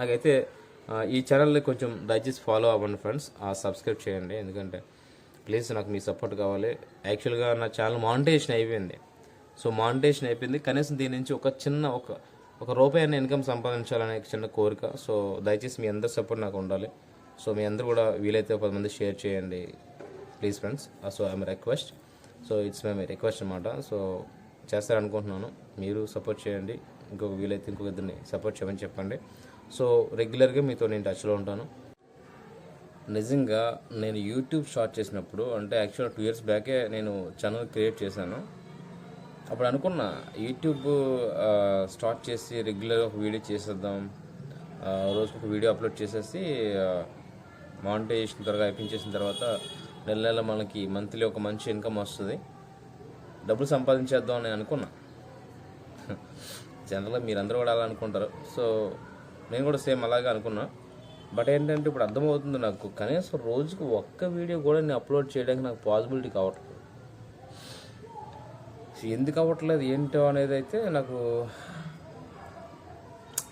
నాకైతే ఈ ఛానల్ని కొంచెం దయచేసి ఫాలో అవ్వండి ఫ్రెండ్స్ సబ్స్క్రైబ్ చేయండి. ఎందుకంటే ప్లీజ్ నాకు మీ సపోర్ట్ కావాలి. యాక్చువల్గా నా ఛానల్ మానిటేషన్ అయిపోయింది. సో మానిటేషన్ అయిపోయింది. కనీసం దీని నుంచి ఒక చిన్న ఒక ఒక రూపాయి అయినా ఇన్కమ్ సంపాదించాలనే చిన్న కోరిక. సో దయచేసి మీ అందరి సపోర్ట్ నాకు ఉండాలి. సో మీ అందరూ కూడా వీలైతే పది మంది షేర్ చేయండి. Please friends so I'm request so it's my request అనమాట సో చేస్తారనుకుంటున్నాను. మీరు సపోర్ట్ చేయండి. ఇంకొక వీలైతే ఇంకొక ఇద్దరిని సపోర్ట్ చేయమని చెప్పండి. సో రెగ్యులర్గా మీతో నేను టచ్లో ఉంటాను. నిజంగా నేను యూట్యూబ్ స్టార్ట్ చేసినప్పుడు అంటే యాక్చువల్గా టూ ఇయర్స్ బ్యాకే నేను ఛానల్ క్రియేట్ చేశాను. అప్పుడు అనుకున్నా యూట్యూబ్ స్టార్ట్ చేసి రెగ్యులర్గా ఒక వీడియో చేసేద్దాం. ఆ, రోజుకు ఒక వీడియో అప్లోడ్ చేసేసి మానిటైజేషన్ త్వరగా అయిపించేసిన తర్వాత నెల నెల మనకి మంత్లీ ఒక మంచి ఇన్కమ్ వస్తుంది. డబ్బులు సంపాదించేద్దాం అని అనుకున్నా. జనరల్గా మీరందరూ కూడా అలా అనుకుంటారు సో నేను కూడా సేమ్ అలాగే అనుకున్నా. బట్ ఏంటంటే ఇప్పుడు అర్థమవుతుంది నాకు. కనీసం రోజుకు ఒక్క వీడియో కూడా నేను అప్లోడ్ చేయడానికి నాకు పాసిబిలిటీ కావట్లేదు. సో ఎందుకు అవ్వట్లేదు ఏంటో అనేది అయితే నాకు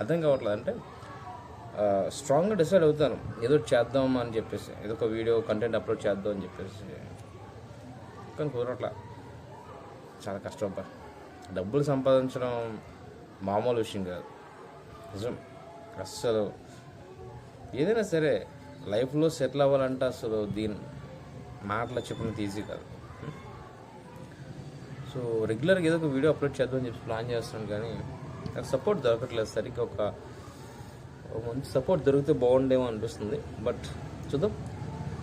అర్థం కావట్లేదు. అంటే స్ట్రాంగ్గా డిసైడ్ అవుతాను. ఏదో చేద్దాం అని చెప్పేసి. ఏదో ఒక వీడియో కంటెంట్ అప్లోడ్ చేద్దాం అని చెప్పేసి. కానీ కుదరట్లా. చాలా కష్టం డబ్బులు సంపాదించడం మామూలు విషయం కాదు. నిజం. అస్సలు ఏదైనా సరే లైఫ్లో సెటిల్ అవ్వాలంటే అసలు దీని మాటలు చెప్పినంత ఈజీ కాదు. సో రెగ్యులర్గా ఏదో ఒక వీడియో అప్లోడ్ చేద్దామని చెప్పి ప్లాన్ చేస్తున్నాను కానీ నాకు సపోర్ట్ దొరకట్లేదు. సరిగ్గా ఒక మంచి సపోర్ట్ దొరికితే బాగుండేమో అనిపిస్తుంది. బట్ చూద్దాం.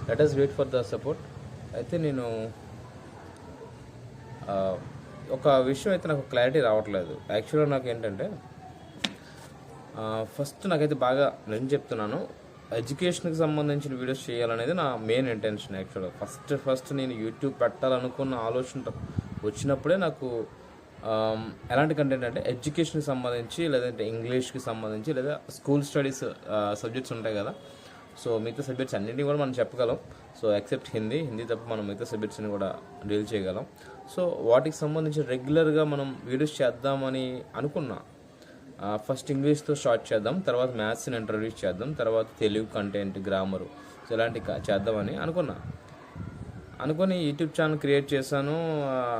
Let us wait for the support అయితే నేను ఒక విషయం అయితే నాకు క్లారిటీ రావట్లేదు. యాక్చువల్గా నాకు ఏంటంటే ఫస్ట్ నాకైతే బాగా నేను చెప్తున్నాను ఎడ్యుకేషన్కి సంబంధించిన వీడియోస్ చేయాలనేది నా మెయిన్ ఇంటెన్షన్ యాక్చువల్గా ఫస్ట్ ఫస్ట్ నేను యూట్యూబ్ పెట్టాలనుకున్న ఆలోచన వచ్చినప్పుడే నాకు ఎలాంటి కంటెంట్ అంటే ఎడ్యుకేషన్కి సంబంధించి లేదంటే ఇంగ్లీష్కి సంబంధించి లేదా స్కూల్ స్టడీస్ సబ్జెక్ట్స్ ఉంటాయి కదా సో మిగతా సబ్జెక్ట్స్ అన్నింటినీ కూడా మనం చెప్పగలం. సో ఎక్సెప్ట్ హిందీ హిందీ తప్ప మనం మిగతా సబ్జెక్ట్స్ని కూడా డీల్ చేయగలం. సో వాటికి సంబంధించి రెగ్యులర్గా మనం వీడియోస్ చేద్దామని అనుకున్నా. ఫస్ట్ ఇంగ్లీష్తో స్టార్ట్ చేద్దాం తర్వాత మ్యాథ్స్ని ఇంట్రడ్యూస్ చేద్దాం తర్వాత తెలుగు కంటెంట్ గ్రామరు సో ఇలాంటి చేద్దామని అనుకున్నా. అనుకొని యూట్యూబ్ ఛానల్ క్రియేట్ చేశాను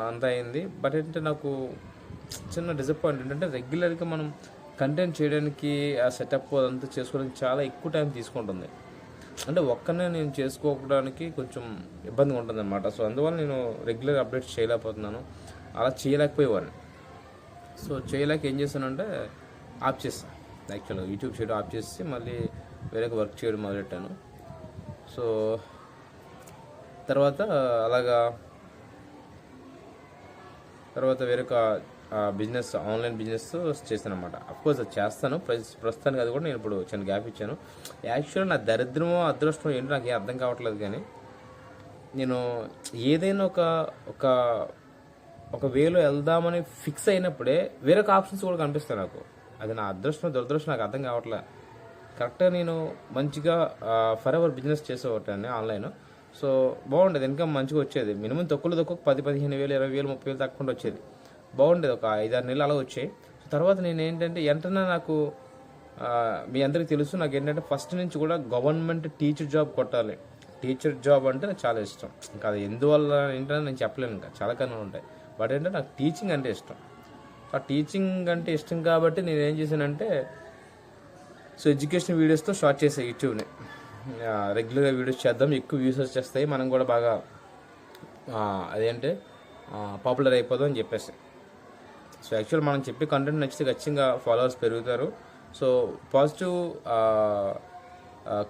అంత అయింది. బట్ ఏంటంటే నాకు చిన్న డిసప్పాయింట్ ఏంటంటే రెగ్యులర్గా మనం కంటెంట్ చేయడానికి ఆ సెటప్ అదంతా చేసుకోవడానికి చాలా ఎక్కువ టైం తీసుకుంటుంది. అంటే ఒక్కనే నేను చేసుకోవడానికి కొంచెం ఇబ్బందిగా ఉంటుంది అనమాట సో అందువల్ల నేను రెగ్యులర్ అప్డేట్స్ చేయలేకపోతున్నాను. అలా చేయలేకపోయేవాడిని. సో చేయలేక ఏం చేశానంటే ఆఫ్ చేస్తాను యాక్చువల్గా యూట్యూబ్ చేయడం ఆఫ్ చేసి మళ్ళీ వేరే వర్క్ చేయడం మొదలెట్టాను. సో తర్వాత అలాగా తర్వాత వేరొక బిజినెస్ ఆన్లైన్ బిజినెస్ చేశాను అనమాట అఫ్కోర్స్ అది చేస్తాను. ప్రస్తుతానికి అది కూడా నేను ఇప్పుడు చిన్న గ్యాప్ ఇచ్చాను. యాక్చువల్గా నా దరిద్రమో అదృష్టం ఏంటో నాకు ఏం అర్థం కావట్లేదు కానీ నేను ఏదైనా ఒక ఒక ఒక వేలో వెళ్దామని ఫిక్స్ అయినప్పుడే వేరొక ఆప్షన్స్ కూడా కనిపిస్తాయి నాకు. అది నా అదృష్టం దురదృష్టం నాకు అర్థం కావట్లే. కరెక్ట్గా నేను మంచిగా ఫర్ ఎవర్ బిజినెస్ చేసేవాటాన్ని ఆన్లైన్ సో బాగుండేది. ఇన్కమ్ మంచిగా వచ్చేది. మినిమం తక్కువలో తక్కువ పది పదిహేను వేలు ఇరవై వేలు ముప్పై వేలు తక్కువ వచ్చేది. బాగుండేది. ఒక ఐదారు నెలలు అలా వచ్చాయి. తర్వాత నేను ఏంటంటే వెంటనే నాకు మీ అందరికీ తెలుసు నాకు ఏంటంటే ఫస్ట్ నుంచి కూడా గవర్నమెంట్ టీచర్ జాబ్ కొట్టాలి. టీచర్ జాబ్ అంటే నాకు చాలా ఇష్టం. ఇంకా అది ఎందువల్ల ఏంటంటే నేను చెప్పలేను ఇంకా. చాలా కన్నా ఉంటాయి. బట్ ఏంటంటే నాకు టీచింగ్ అంటే ఇష్టం. ఆ టీచింగ్ అంటే ఇష్టం కాబట్టి నేను ఏం చేశానంటే సో ఎడ్యుకేషన్ వీడియోస్తో స్టార్ట్ చేసే యూట్యూబ్ని. రెగ్యులర్గా వీడియోస్ చేద్దాం ఎక్కువ వ్యూస్ వచ్చేస్తాయి మనం కూడా బాగా అదేంటే అదేంటి పాపులర్ అయిపోదాం అని చెప్పేసి. సో యాక్చువల్ మనం చెప్పే కంటెంట్ నచ్చితే ఖచ్చితంగా ఫాలోవర్స్ పెరుగుతారు. సో పాజిటివ్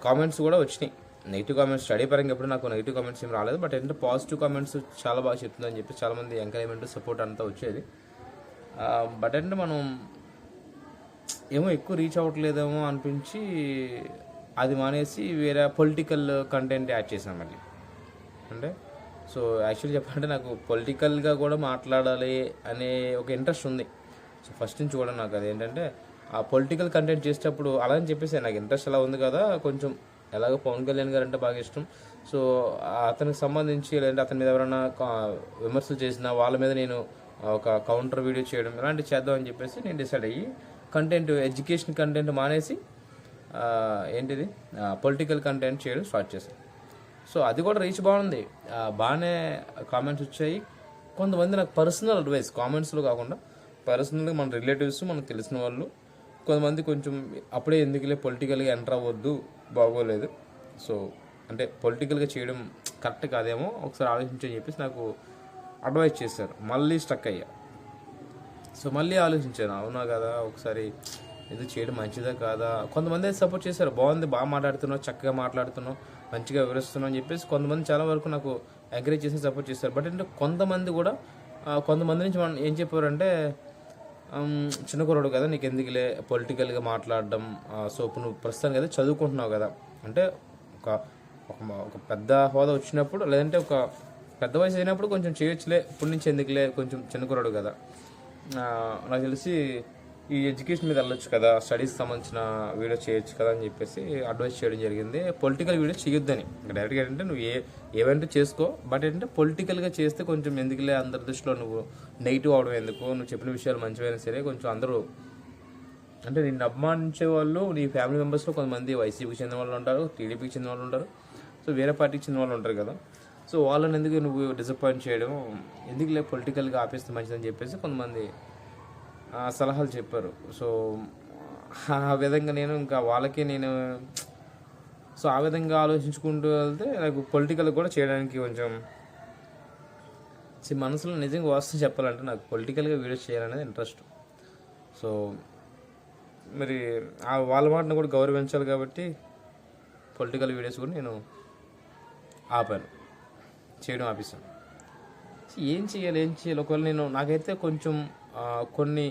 కామెంట్స్ కూడా వచ్చినాయి. నెగిటివ్ కామెంట్స్ స్టడీ పరంగా ఎప్పుడు నాకు నెగిటివ్ కామెంట్స్ ఏం రాలేదు. బట్ ఏంటంటే పాజిటివ్ కామెంట్స్ చాలా బాగా చెప్తుందని చెప్పి చాలామంది ఎంకరేజ్మెంట్ సపోర్ట్ అంతా వచ్చేది. బట్ అంటే మనం ఏమో ఎక్కువ రీచ్ అవ్వట్లేదేమో అనిపించి అది మానేసి వేరే పొలిటికల్ కంటెంట్ యాడ్ చేసాం మళ్ళీ. అంటే సో యాక్చువల్లీ చెప్పాలంటే నాకు పొలిటికల్గా కూడా మాట్లాడాలి అనే ఒక ఇంట్రెస్ట్ ఉంది. సో ఫస్ట్ నుంచి కూడా నాకు అది ఏంటంటే ఆ పొలిటికల్ కంటెంట్ చేసేటప్పుడు అలా అని చెప్పేసి నాకు ఇంట్రెస్ట్ అలా ఉంది కదా కొంచెం ఎలాగో పవన్ కళ్యాణ్ గారు అంటే బాగా ఇష్టం. సో అతనికి సంబంధించి లేదంటే అతని మీద ఎవరైనా కా- విమర్శలు చేసినా వాళ్ళ మీద నేను ఒక కౌంటర్ వీడియో చేయడం ఇలాంటివి చేద్దాం అని చెప్పేసి నేను డిసైడ్ అయ్యి కంటెంట్ ఎడ్యుకేషన్ కంటెంట్ మానేసి ఏంటిది? పొలిటికల్ కంటెంట్ చేయడం స్టార్ట్ చేశాను. సో అది కూడా రీచ్ బాగుంది. బాగానే కామెంట్స్ వచ్చాయి. కొంతమంది నాకు పర్సనల్ అడ్వైస్ కామెంట్స్లో కాకుండా పర్సనల్గా మన రిలేటివ్స్ మనకు తెలిసిన వాళ్ళు కొంతమంది కొంచెం అప్పుడే ఎందుకులే పొలిటికల్గా ఎంటర్ అవ్వద్దు బాగోలేదు. సో అంటే పొలిటికల్గా చేయడం కరెక్ట్ కాదేమో ఒకసారి ఆలోచించని చెప్పేసి నాకు అడ్వైస్ చేశారు. మళ్ళీ స్టక్ అయ్యా. సో మళ్ళీ ఆలోచించాను. అవునా కదా? ఒకసారి ఇది చేయడం మంచిదా కాదా? కొంతమంది అయితే సపోర్ట్ చేశారు. బాగుంది బాగా మాట్లాడుతున్నావు చక్కగా మాట్లాడుతున్నావు మంచిగా వివరిస్తున్నావు అని చెప్పేసి కొంతమంది చాలా వరకు నాకు ఎంకరేజ్ చేసి సపోర్ట్ చేశారు. బట్ అంటే కొంతమంది కూడా కొంతమంది నుంచి మనం ఏం చెప్పారంటే చిన్న కుర్రాడు కదా నీకు ఎందుకులే పొలిటికల్గా మాట్లాడడం సో ఇప్పుడు నువ్వు ప్రస్తుతానికి కదా చదువుకుంటున్నావు కదా. అంటే ఒక ఒక పెద్ద హోదా వచ్చినప్పుడు లేదంటే ఒక పెద్ద వయసు అయినప్పుడు కొంచెం చేయొచ్చులే ఇప్పటి నుంచి ఎందుకులే కొంచెం చిన్న కుర్రాడు కదా. నాకు తెలిసి ఈ ఎడ్యుకేషన్ మీద వెళ్ళొచ్చు కదా స్టడీస్ సంబంధించిన వీడియో చేయొచ్చు కదా అని చెప్పేసి అడ్వైస్ చేయడం జరిగింది. పొలిటికల్ వీడియో చేయొద్దని. డైరెక్ట్గా ఏంటంటే నువ్వు ఏ ఏవైనా చేసుకో బట్ ఏంటంటే పొలిటికల్గా చేస్తే కొంచెం ఎందుకులే అందరి దృష్టిలో నువ్వు నెగిటివ్ అవడం ఎందుకు? నువ్వు చెప్పిన విషయాలు మంచివైనా సరే కొంచెం అందరూ అంటే నిన్ను అభిమానించే వాళ్ళు నీ ఫ్యామిలీ మెంబర్స్లో కొంతమంది వైసీపీకి చెందిన వాళ్ళు ఉంటారు టీడీపీకి చెందిన వాళ్ళు ఉంటారు. సో వేరే పార్టీకి చెందిన వాళ్ళు ఉంటారు కదా. సో వాళ్ళని ఎందుకు నువ్వు డిసప్పాయింట్ చేయడం? ఎందుకులే పొలిటికల్గా ఆపేస్తే మంచిదని చెప్పేసి కొంతమంది సలహాలు చెప్పారు. సో ఆ విధంగా నేను ఇంకా వాళ్ళకి నేను సో ఆ విధంగా ఆలోచించుకుంటూ వెళ్తే నాకు పొలిటికల్ కూడా చేయడానికి కొంచెం మనసులో నిజంగా వాస్తవం చెప్పాలంటే నాకు పొలిటికల్గా వీడియోస్ చేయాలనేది ఇంట్రెస్ట్. సో మరి ఆ వాళ్ళ మాటను కూడా గౌరవించాలి కాబట్టి పొలిటికల్ వీడియోస్ కూడా నేను ఆపాను. చేయడం ఆపేసాను ఏం చేయాలి ఏం చేయాలి? ఒకవేళ నేను నాకైతే కొంచెం కొన్ని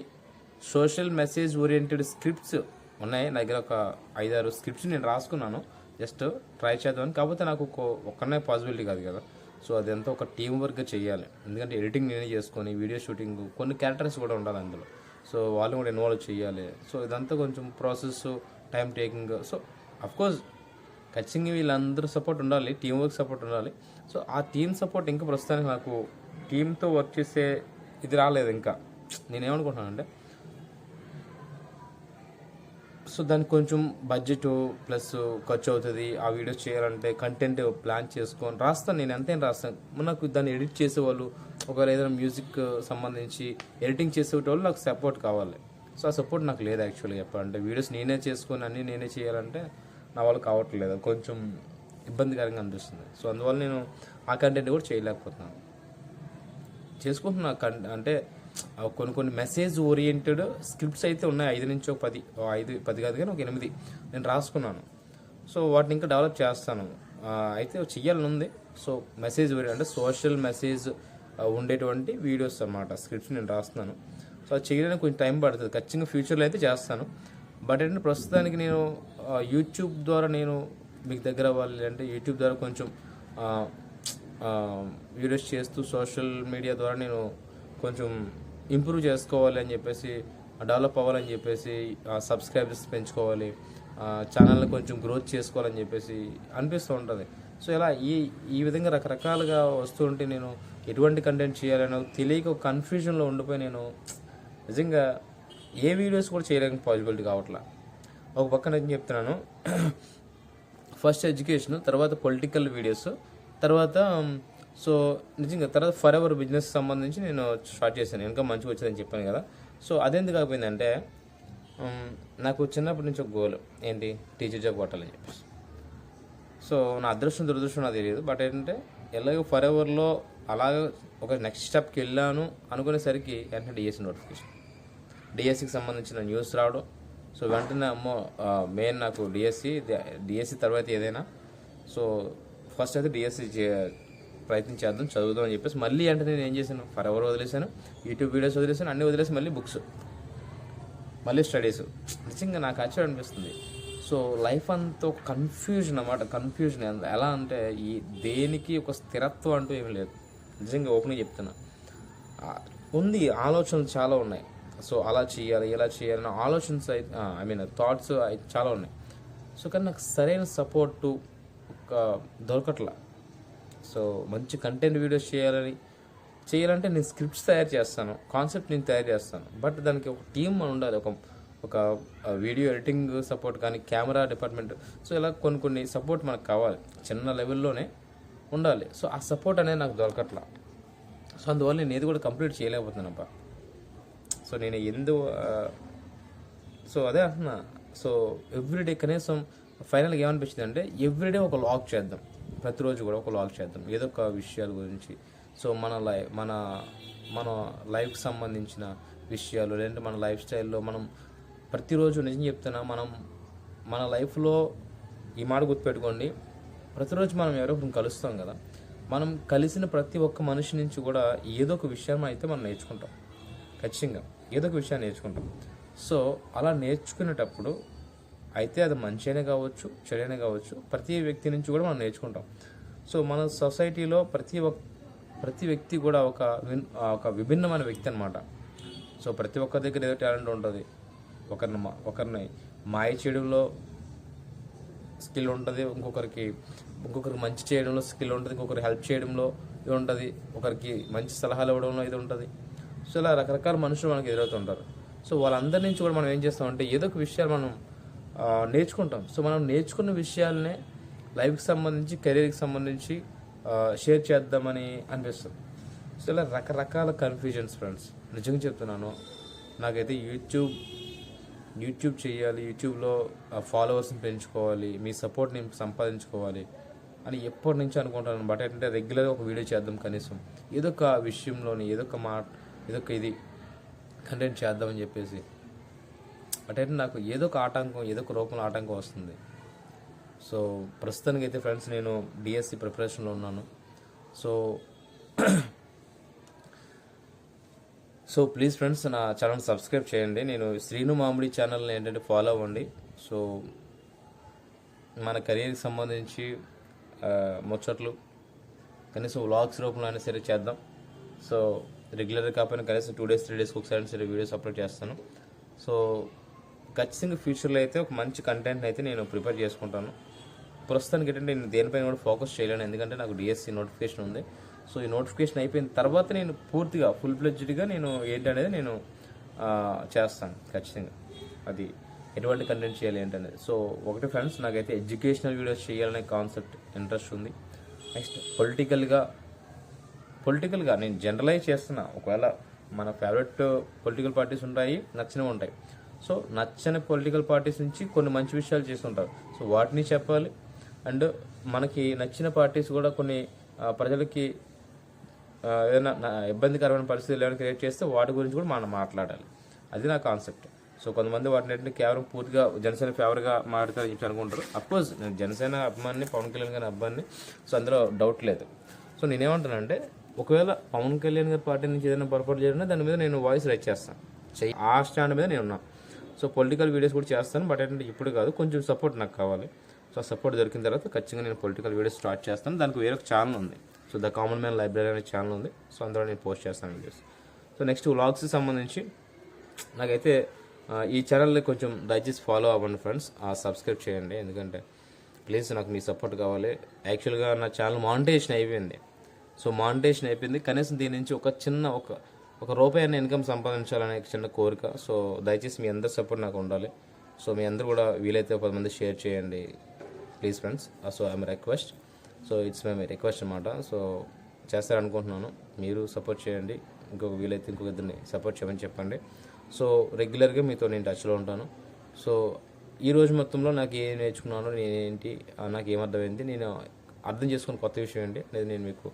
సోషల్ మెసేజ్ ఓరియంటెడ్ స్క్రిప్ట్స్ ఉన్నాయి. నా దగ్గర ఒక ఐదారు స్క్రిప్ట్స్ నేను రాసుకున్నాను. జస్ట్ ట్రై చేద్దామని. కాకపోతే నాకు ఒక ఒక్కనే పాసిబిలిటీ కాదు కదా. సో అదంతా ఒక టీం వర్క్ చేయాలి. ఎందుకంటే ఎడిటింగ్ నేనే చేసుకొని వీడియో షూటింగ్ కొన్ని క్యారెక్టర్స్ కూడా ఉండాలి అందులో. సో వాళ్ళు కూడా ఇన్వాల్వ్ చేయాలి. సో ఇదంతా కొంచెం process time taking. So of course ఖచ్చితంగా వీళ్ళందరూ సపోర్ట్ ఉండాలి. టీం వర్క్ సపోర్ట్ ఉండాలి. సో ఆ టీం సపోర్ట్ ఇంకా ప్రస్తుతానికి నాకు టీంతో వర్క్ చేసే ఇది రాలేదు ఇంకా. నేనేమనుకుంటున్నానంటే సో దానికి కొంచెం బడ్జెట్ ప్లస్ ఖర్చు అవుతుంది. ఆ వీడియోస్ చేయాలంటే కంటెంట్ ప్లాన్ చేసుకొని రాస్తాను. నేను ఎంతైనా రాస్తాను. నాకు దాన్ని ఎడిట్ చేసేవాళ్ళు ఒకవేళ ఏదైనా మ్యూజిక్ సంబంధించి ఎడిటింగ్ చేసేవాళ్ళు నాకు సపోర్ట్ కావాలి. సో ఆ సపోర్ట్ నాకు లేదు యాక్చువల్గా చెప్పాలంటే వీడియోస్ నేనే చేసుకొని అన్ని నేనే చేయాలంటే నా వాళ్ళు కావట్లేదు. కొంచెం ఇబ్బందికరంగా అనిపిస్తుంది. సో అందువల్ల నేను ఆ కంటెంట్ కూడా చేయలేకపోతున్నాను. చేసుకుంటున్నా. అంటే కొన్ని కొన్ని మెసేజ్ ఓరియంటెడ్ స్క్రిప్ట్స్ అయితే ఉన్నాయి. ఐదు నుంచి ఒక పది ఓ ఐదు పది కాదు కానీ ఒక ఎనిమిది నేను రాసుకున్నాను. సో వాటిని ఇంకా డెవలప్ చేస్తాను. అయితే చెయ్యాలని ఉంది. సో మెసేజ్ ఓరియంట్ అంటే సోషల్ మెసేజ్ ఉండేటువంటి వీడియోస్ అన్నమాట. స్క్రిప్ట్స్ నేను రాస్తున్నాను. సో అది చేయడానికి కొంచెం టైం పడుతుంది. ఖచ్చితంగా ఫ్యూచర్లో అయితే చేస్తాను. బట్ ఏంటంటే ప్రస్తుతానికి నేను యూట్యూబ్ ద్వారా నేను మీకు దగ్గర అవ్వాలి అంటే యూట్యూబ్ ద్వారా కొంచెం వీడియోస్ చేస్తూ సోషల్ మీడియా ద్వారా నేను కొంచెం ఇంప్రూవ్ చేసుకోవాలి అని చెప్పేసి డెవలప్ అవ్వాలని చెప్పేసి సబ్స్క్రైబర్స్ పెంచుకోవాలి ఛానల్ని కొంచెం గ్రోత్ చేసుకోవాలని చెప్పేసి అనిపిస్తూ ఉంటుంది. సో ఇలా ఈ ఈ విధంగా రకరకాలుగా వస్తూ ఉంటే నేను ఎటువంటి కంటెంట్ చేయాలనో తెలియక కన్ఫ్యూజన్లో ఉండిపోయి నేను నిజంగా ఏ వీడియోస్ కూడా చేయడానికి పాసిబిలిటీ కావట్లా. ఒక పక్కన చెప్తున్నాను. ఫస్ట్ ఎడ్యుకేషన్ తర్వాత పొలిటికల్ వీడియోస్ తర్వాత సో నిజంగా తర్వాత ఫర్ ఎవర్ బిజినెస్ సంబంధించి నేను స్టార్ట్ చేశాను. ఇంకా మంచిగా వచ్చిందని చెప్పాను కదా. సో అదెందుకు అయిపోయిందంటే నాకు చిన్నప్పటి నుంచి ఒక గోల్ ఏంటి? టీచర్ జాబ్ కొట్టాలని చెప్పేసి. సో నా అదృష్టం దురదృష్టం నాకు తెలియదు. బట్ ఏంటంటే ఎలాగో ఫర్ ఎవర్లో అలాగే ఒక నెక్స్ట్ స్టెప్కి వెళ్ళాను అనుకునేసరికి వెంటనే డిఎస్సి నోటిఫికేషన్ డిఎస్సికి సంబంధించిన న్యూస్ రావడం. సో వెంటనే అమ్మో మెయిన్ నాకు డిఎస్సి డిఎస్సి తర్వాత ఏదైనా. సో ఫస్ట్ అయితే డిఎస్సి ప్రయత్నం చేద్దాం చదువుదాం అని చెప్పేసి మళ్ళీ అంటే నేను ఏం చేశాను ఫర్ ఎవర్ వదిలేశాను యూట్యూబ్ వీడియోస్ వదిలేశాను అన్నీ వదిలేసి మళ్ళీ బుక్స్ మళ్ళీ స్టడీస్ నిజంగా నాకు ఆశ్చర్యం అనిపిస్తుంది. సో లైఫ్ అంతా ఒక కన్ఫ్యూజన్ అనమాట కన్ఫ్యూజన్ ఎలా అంటే ఈ దేనికి ఒక స్థిరత్వం అంటూ ఏమీ లేదు. నిజంగా ఓపెన్గా చెప్తున్నా. ఉంది ఆలోచనలు చాలా ఉన్నాయి. సో అలా చేయాలి ఇలా చేయాలన్న ఆలోచన అయితే ఐ మీన్ థాట్స్ చాలా ఉన్నాయి. సో కానీ నాకు సరైన సపోర్టు దొరకట్లా. సో మంచి కంటెంట్ వీడియోస్ చేయాలని చేయాలంటే నేను స్క్రిప్ట్స్ తయారు చేస్తాను కాన్సెప్ట్ నేను తయారు చేస్తాను. బట్ దానికి ఒక టీం ఉండాలి ఒక ఒక వీడియో ఎడిటింగ్ సపోర్ట్ కానీ కెమెరా డిపార్ట్మెంట్ సో ఇలా కొన్ని కొన్ని సపోర్ట్ మనకు కావాలి చిన్న లెవెల్లోనే ఉండాలి. సో ఆ సపోర్ట్ అనేది నాకు దొరకట్లా. సో అందువల్ల నేను ఏది కూడా కంప్లీట్ చేయలేకపోతున్నానబ్బా. సో నేను ఎందు సో అదే అంటున్నా. సో ఎవ్రీడే కనీసం ఫైనల్గా ఏమనిపించింది అంటే ఎవ్రీడే ఒక లాగ్ చేద్దాం. ప్రతిరోజు కూడా ఒక లాగ్ చేద్దాం. ఏదో ఒక విషయాల గురించి. సో మన లై మన మన లైఫ్కి సంబంధించిన విషయాలు లేదంటే మన లైఫ్ స్టైల్లో మనం ప్రతిరోజు నిజం చెప్తున్నా మనం మన లైఫ్లో ఈ మాట గుర్తుపెట్టుకోండి. ప్రతిరోజు మనం ఎవరో కలుస్తాం కదా. మనం కలిసిన ప్రతి ఒక్క మనిషి నుంచి కూడా ఏదో ఒక విషయం అయితే మనం నేర్చుకుంటాం. ఖచ్చితంగా. ఏదో ఒక విషయాన్ని నేర్చుకుంటాం. సో అలా నేర్చుకునేటప్పుడు అయితే అది మంచి అయినా కావచ్చు చెడైనా కావచ్చు. ప్రతి వ్యక్తి నుంచి కూడా మనం నేర్చుకుంటాం. సో మన సొసైటీలో ప్రతి ఒక్క ప్రతి వ్యక్తి కూడా ఒక విన్- ఒక విభిన్నమైన వ్యక్తి అనమాట సో ప్రతి ఒక్కరి దగ్గర ఏదో టాలెంట్ ఉంటుంది. ఒకరిని మా- ఒకరిని మాయ చేయడంలో స్కిల్ ఉంటుంది. ఇంకొకరికి ఇంకొకరికి మంచి చేయడంలో స్కిల్ ఉంటుంది. ఇంకొకరికి హెల్ప్ చేయడంలో ఇది ఉంటుంది. ఒకరికి మంచి సలహాలు ఇవ్వడంలో ఇది ఉంటుంది. సో ఇలా రకరకాల మనుషులు మనకి ఎదురవుతుంటారు. సో వాళ్ళందరి నుంచి కూడా మనం ఏం చేస్తామంటే ఏదో ఒక విషయాలు మనం నేర్చుకుంటాం. సో మనం నేర్చుకున్న విషయాలనే లైఫ్కి సంబంధించి కెరీర్కి సంబంధించి షేర్ చేద్దామని అనిపిస్తుంది. సో ఇలా రకరకాల కన్ఫ్యూజన్స్ ఫ్రెండ్స్. నిజంగా చెప్తున్నాను నాకైతే యూట్యూబ్ యూట్యూబ్ చేయాలి యూట్యూబ్లో ఫాలోవర్స్ని పెంచుకోవాలి మీ సపోర్ట్ నేను సంపాదించుకోవాలి అని ఎప్పటి నుంచి అనుకుంటాను బట్ ఏంటంటే రెగ్యులర్గా ఒక వీడియో చేద్దాం కనీసం. ఏదో ఒక విషయంలోని ఏదో ఒక మాట ఏదో ఒక ఇది కంటెంట్ చేద్దామని చెప్పేసి. అంటే నాకు ఏదో ఒక ఆటంకం ఏదో ఒక రూపంలో ఆటంకం వస్తుంది. సో ప్రస్తుతానికి అయితే ఫ్రెండ్స్ నేను డిఎస్సి ప్రిపరేషన్లో ఉన్నాను. సో సో ప్లీజ్ ఫ్రెండ్స్ నా ఛానల్ సబ్స్క్రైబ్ చేయండి. నేను శ్రీను మామిడి ఛానల్ని ఏంటంటే ఫాలో అవ్వండి. సో మన కెరీర్కి సంబంధించి ముచ్చట్లు కనీసం వ్లాగ్స్ రూపంలో అయినా సరే చేద్దాం. సో రెగ్యులర్గా కాకపోయినా కనీసం టూ డేస్ త్రీ డేస్కి ఒకసారి సరే వీడియోస్ అప్లోడ్ చేస్తాను. సో ఖచ్చితంగా ఫ్యూచర్లో అయితే ఒక మంచి కంటెంట్ అయితే నేను ప్రిపేర్ చేసుకుంటాను. ప్రస్తుతానికి ఏంటంటే నేను దేనిపైన కూడా ఫోకస్ చేయలేను. ఎందుకంటే నాకు డిఎస్సి నోటిఫికేషన్ ఉంది. సో ఈ నోటిఫికేషన్ అయిపోయిన తర్వాత నేను పూర్తిగా ఫుల్ ఫ్లెడ్జ్డ్గా నేను ఏంటనేది నేను చేస్తాను ఖచ్చితంగా. అది ఎటువంటి కంటెంట్ చేయాలి ఏంటనేది. సో ఒకటి ఫ్రెండ్స్ నాకైతే ఎడ్యుకేషనల్ వీడియోస్ చేయాలనే కాన్సెప్ట్ ఇంట్రెస్ట్ ఉంది. నెక్స్ట్ పొలిటికల్గా పొలిటికల్గా నేను జనరలైజ్ చేస్తున్నా. ఒకవేళ మన ఫేవరెట్ పొలిటికల్ పార్టీస్ ఉంటాయి నచ్చినవి ఉంటాయి. సో నచ్చని పొలిటికల్ పార్టీస్ నుంచి కొన్ని మంచి విషయాలు చేస్తుంటారు. సో వాటిని చెప్పాలి. అండ్ మనకి నచ్చిన పార్టీస్ కూడా కొన్ని ప్రజలకి ఏదైనా ఇబ్బందికరమైన పరిస్థితులు ఏమైనా క్రియేట్ చేస్తే వాటి గురించి కూడా మనం మాట్లాడాలి. అది నా కాన్సెప్ట్. సో కొంతమంది వాటిని ఏంటంటే కేవలం పూర్తిగా జనసేన ఫేవర్గా మాట్లాడతారని చెప్పి అనుకుంటారు. అఫ్కోర్స్ నేను జనసేన అభిమాని పవన్ కళ్యాణ్ గారి అభిమాని సో అందులో డౌట్ లేదు. సో నేనేమంటానంటే ఒకవేళ పవన్ కళ్యాణ్ గారి పార్టీ నుంచి ఏదైనా పొరపాటు చేయడం దాని మీద నేను వాయిస్ రైట్ చేస్తాను. ఆ స్టాండ్ మీద నేను ఉన్నా సో పొలిటికల్ వీడియోస్ కూడా చేస్తాను బట్ ఏంటంటే ఇప్పుడు కాదు కొంచెం సపోర్ట్ నాకు కావాలి. సో సపోర్ట్ దొరికిన తర్వాత ఖచ్చితంగా నేను పొలిటికల్ వీడియోస్ స్టార్ట్ చేస్తాను. దానికి వేరొక ఛానల్ ఉంది. So the common man library అనే ఛానల్ ఉంది. సో అందులో నేను పోస్ట్ చేస్తాను వీడియోస్ సో నెక్స్ట్ వ్లాగ్స్కి సంబంధించి నాకైతే ఈ ఛానల్ని కొంచెం దయచేసి ఫాలో అవ్వండి ఫ్రెండ్స్ సబ్స్క్రైబ్ చేయండి. ఎందుకంటే ప్లీజ్ నాకు మీ సపోర్ట్ కావాలి. యాక్చువల్గా నా ఛానల్ మానిటేషన్ అయిపోయింది. సో మానిటేషన్ అయిపోయింది. కనీసం దీని నుంచి ఒక చిన్న ఒక ఒక రూపాయి ఇన్కమ్ సంపాదించాలనే చిన్న కోరిక. సో దయచేసి మీ అందరి సపోర్ట్ నాకు ఉండాలి. సో మీ అందరూ కూడా వీలైతే పది మంది షేర్ చేయండి. Please friends so I'm request so it's my request అనమాట సో చేస్తారనుకుంటున్నాను. మీరు సపోర్ట్ చేయండి. ఇంకొక వీలైతే ఇంకొక ఇద్దరిని సపోర్ట్ చేయమని చెప్పండి. సో రెగ్యులర్గా మీతో నేను టచ్లో ఉంటాను. సో ఈ రోజు మొత్తంలో నాకు ఏం నేర్చుకున్నానో నేనేంటి నాకు ఏమర్థమైంది నేను అర్థం చేసుకున్న కొత్త విషయం ఏంటి అనేది నేను మీకు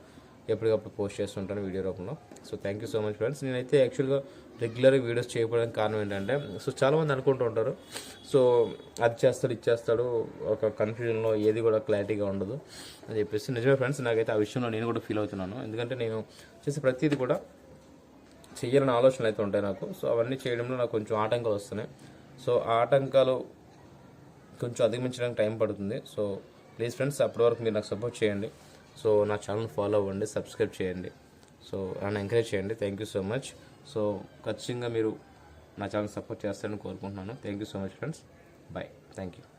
ఎప్పటికప్పుడు పోస్ట్ చేస్తుంటాను వీడియో రూపంలో. So thank you so much friends నేనైతే యాక్చువల్గా రెగ్యులర్గా వీడియోస్ చేయకపోవడానికి కారణం ఏంటంటే సో చాలామంది అనుకుంటూ ఉంటారు. సో అది చేస్తాడు ఇది చేస్తాడు ఒక కన్ఫ్యూజన్లో ఏది కూడా క్లారిటీగా ఉండదు అని చెప్పేసి. నిజమే ఫ్రెండ్స్ నాకైతే ఆ విషయంలో నేను కూడా ఫీల్ అవుతున్నాను. ఎందుకంటే నేను చేసే ప్రతిదీ కూడా చేయాలనే ఆలోచనలు అయితే ఉంటాయి నాకు. సో అవన్నీ చేయడంలో నాకు కొంచెం ఆటంకాలు వస్తున్నాయి. సో ఆ ఆటంకాలు కొంచెం అధిగమించడానికి టైం పడుతుంది. సో ప్లీజ్ ఫ్రెండ్స్ అప్పటి వరకు మీరు నాకు సపోర్ట్ చేయండి. సో నా ఛానల్ ఫాలో అవ్వండి సబ్స్క్రైబ్ చేయండి. సో నన్ను ఎంకరేజ్ చేయండి. Thank you so much so ఖచ్చితంగా మీరు నా ఛానల్ సపోర్ట్ చేస్తారని కోరుకుంటున్నాను. Thank you so much friends bye thank you